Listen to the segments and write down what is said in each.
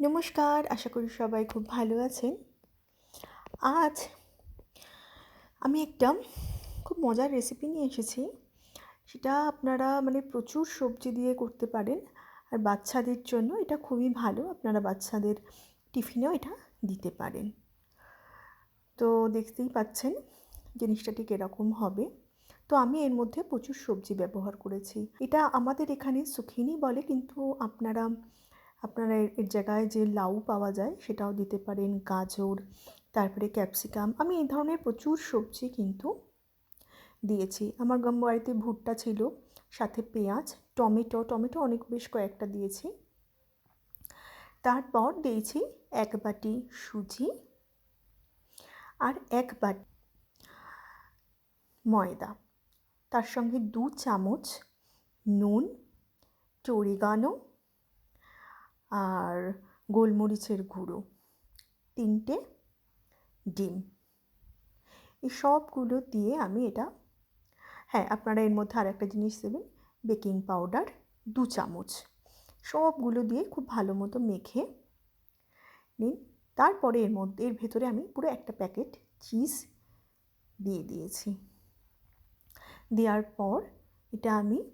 নমস্কার, আশা করি সবাই খুব ভালো আছেন। আজ আমি একটা খুব মজার রেসিপি নিয়ে এসেছি। সেটা আপনারা মানে প্রচুর সবজি দিয়ে করতে পারেন। আর বাচ্চাদের জন্য এটা খুবই ভালো। আপনারা বাচ্চাদের টিফিনেও এটা দিতে পারেন। তো দেখতেই পাচ্ছেন জিনিসটা ঠিক এরকম হবে। তো আমি এর মধ্যে প্রচুর সবজি ব্যবহার করেছি। এটা আমাদের এখানে সুখিনি বলে, কিন্তু আপনারা আপনারা এর জায়গায় যে লাউ পাওয়া যায় সেটাও দিতে পারেন, গাজর, তারপরে ক্যাপসিকাম। আমি এই ধরনের প্রচুর সবজি কিন্তু দিয়েছি। আমার বাড়িতে ভুট্টা ছিল, সাথে পেঁয়াজ, টমেটো টমেটো অনেক, বেশ কয়েকটা দিয়েছি। তারপর দিয়েছি এক বাটি সুজি আর এক বাটি ময়দা। তার সঙ্গে দু চামচ নুন চরিগানো আর গোলমরিচের গুঁড়ো। তিনটে ডিম। এই সবগুলো দিয়ে আমি এটা হ্যাঁ আপনারা এর মধ্যে আর একটা জিনিস দেবেন, বেকিং পাউডার দু চামচ। সবগুলো দিয়ে খুব ভালো মতো মেখে নিন। তারপরে এর মধ্যে, এর ভেতরে আমি পুরো একটা প্যাকেট চিজ দিয়ে দিয়েছি। দেওয়ার পর এটা আমি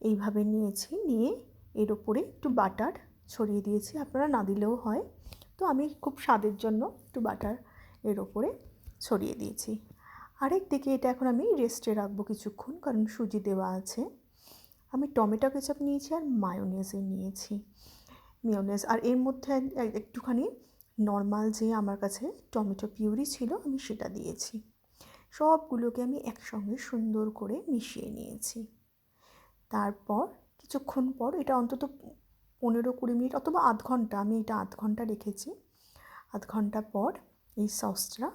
এইভাবে নিয়েছি, নিয়ে এর ওপরে একটু বাটার ছড়িয়ে দিয়েছি, আপনারা না দিলেও হয়। তো আমি খুব স্বাদের জন্য একটু বাটার এর ওপরে ছড়িয়ে দিয়েছি। আরেক দিকে এটা এখন আমি রেস্টে রাখব কিছুক্ষণ, কারণ সুজি দেওয়া আছে। আমি টমেটো কেচাপ নিয়েছি আর মায়োনেজে নিয়েছি। মিওনেজ আর এর মধ্যে একটুখানি নর্মাল যে আমার কাছে টমেটো পিউরি ছিল, আমি সেটা দিয়েছি। সবগুলোকে আমি একসঙ্গে সুন্দর করে মিশিয়ে নিয়েছি। তারপর কিছুক্ষণ পর, এটা অন্তত পনেরো কুড়ি মিনিট অথবা আধ ঘণ্টা, আমি এটা আধ ঘণ্টা রেখেছি। আধ ঘণ্টা পর এই সসটা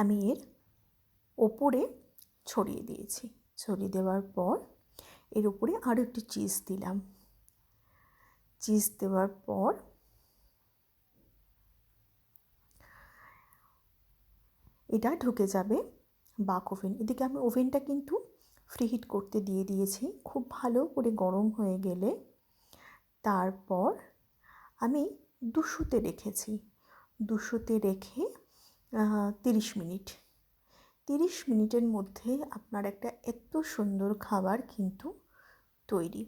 আমি এর ওপরে ছড়িয়ে দিয়েছি। ছড়িয়ে দেওয়ার পর এর উপরে আরও একটু চিজ দিলাম। চিজ দেওয়ার পর এটা ঢুকে যাবে বাক ওভেন। এদিকে আমি ওভেনটা কিন্তু ফ্রিহিট করতে দিয়ে দিয়েছি। খুব ভালো করে গরম হয়ে গেলে তারপর আমি দুশোতে রেখেছি। দুশোতে রেখে তিরিশ মিনিট। তিরিশ মিনিটের মধ্যে আপনার একটা এত সুন্দর খাবার কিন্তু তৈরি।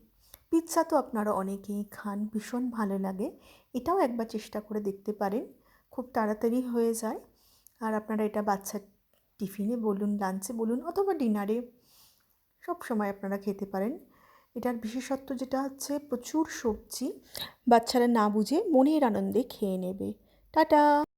পিৎজা তো আপনারা অনেকেই খান, ভীষণ ভালো লাগে। এটাও একবার চেষ্টা করে দেখতে পারেন। খুব তাড়াতাড়ি হয়ে যায়। আর আপনারা এটা বাচ্চার টিফিনে বলুন, লাঞ্চে বলুন অথবা ডিনারে সব সময় আপনারা খেতে পারেন। এটার বিশেষত্ব যেটা হচ্ছে, প্রচুর সবজি বাচ্চারা না বুঝে মনের আনন্দে খেয়ে নেবে। টাটা!